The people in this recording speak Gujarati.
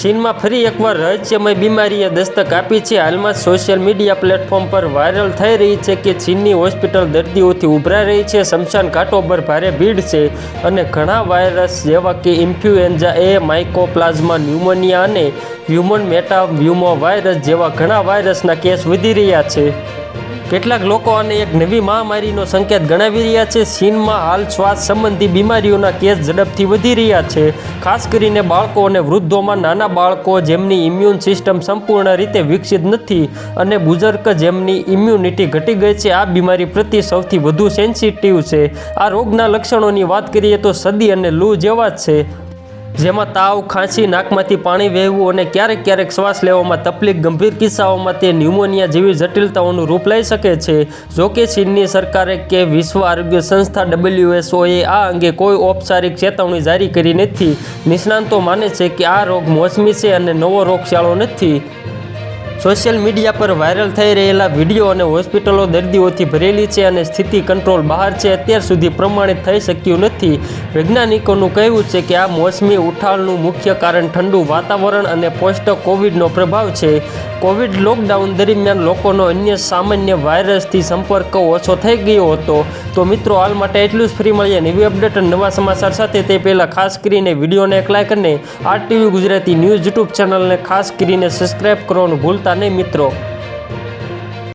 ચીનમાં ફરી એકવાર રહસ્યમય બીમારીએ દસ્તક આપી છે. હાલમાં સોશિયલ મીડિયા પ્લેટફોર્મ પર વાયરલ થઈ રહી છે કે ચીનની હોસ્પિટલ દર્દીઓથી ઉભરાઈ રહી છે. શમશાન ઘાટો પર ભારે ભીડ છે અને ઘણા વાયરસ જેવા કે ઇન્ફ્લુએન્ઝા એ માઇકોપ્લાઝમા, ન્યુમોનિયા અને હ્યુમન મેટાવ્યુમો વાયરસ જેવા ઘણા વાયરસના કેસ વધી રહ્યા છે. કેટલાક લોકો આને એક નવી મહામારીનો સંકેત ગણાવી રહ્યા છે. ચીનમાં હાલ શ્વાસ સંબંધી બીમારીઓના કેસ ઝડપથી વધી રહ્યા છે. ખાસ કરીને બાળકો અને વૃદ્ધોમાં નાના બાળકો જેમની ઇમ્યુન સિસ્ટમ સંપૂર્ણ રીતે વિકસિત નથી અને બુઝુર્ગ જેમની ઇમ્યુનિટી ઘટી ગઈ છે, આ બીમારી પ્રત્યે સૌથી વધુ સેન્સિટિવ છે. આ રોગના લક્ષણોની વાત કરીએ તો સદી અને લૂ જેવા જ છે. જેમાં તાવ, ખાંસી, નાકમાંથી પાણી વહેવું અને ક્યારેક ક્યારેક શ્વાસ લેવામાં તકલીફ, ગંભીર કિસ્સાઓમાં તે ન્યુમોનિયા જેવી જટિલતાઓનું રૂપ લઈ શકે છે. જોકે ચીનની સરકારે કે વિશ્વ આરોગ્ય સંસ્થા ડબલ્યુએસઓએ આ અંગે કોઈ ઔપચારિક ચેતવણી જારી કરી નથી. નિષ્ણાંતો માને છે કે આ રોગ મોસમી છે અને નવો રોગચાળો નથી. સોશિયલ મીડિયા પર વાયરલ થઈ રહેલા વીડિયો અને હોસ્પિટલો દર્દીઓથી ભરેલી છે અને સ્થિતિ કંટ્રોલ બહાર છે. અત્યાર સુધી પ્રમાણિત થઈ શક્યું નથી. વૈજ્ઞાનિકોનું કહેવું છે કે આ મોસમી ઉઠાળનું મુખ્ય કારણ ઠંડુ વાતાવરણ અને પોસ્ટ કોવિડનો પ્રભાવ છે. કોવિડ લોકડાઉન દરમિયાન લોકોનો અન્ય સામાન્ય વાયરસથી સંપર્ક ઓછો થઈ ગયો હતો. તો મિત્રો, હાલ માટે એટલું જ. ફ્રી મળીએ નવી અપડેટ અને નવા સમાચાર સાથે. તે પહેલાં ખાસ કરીને વિડીયોને એક લાઇક અને R TV Gujarati news YouTube ચેનલને ખાસ કરીને સબસ્ક્રાઈબ કરવાનું ભૂલતા નહીં મિત્રો.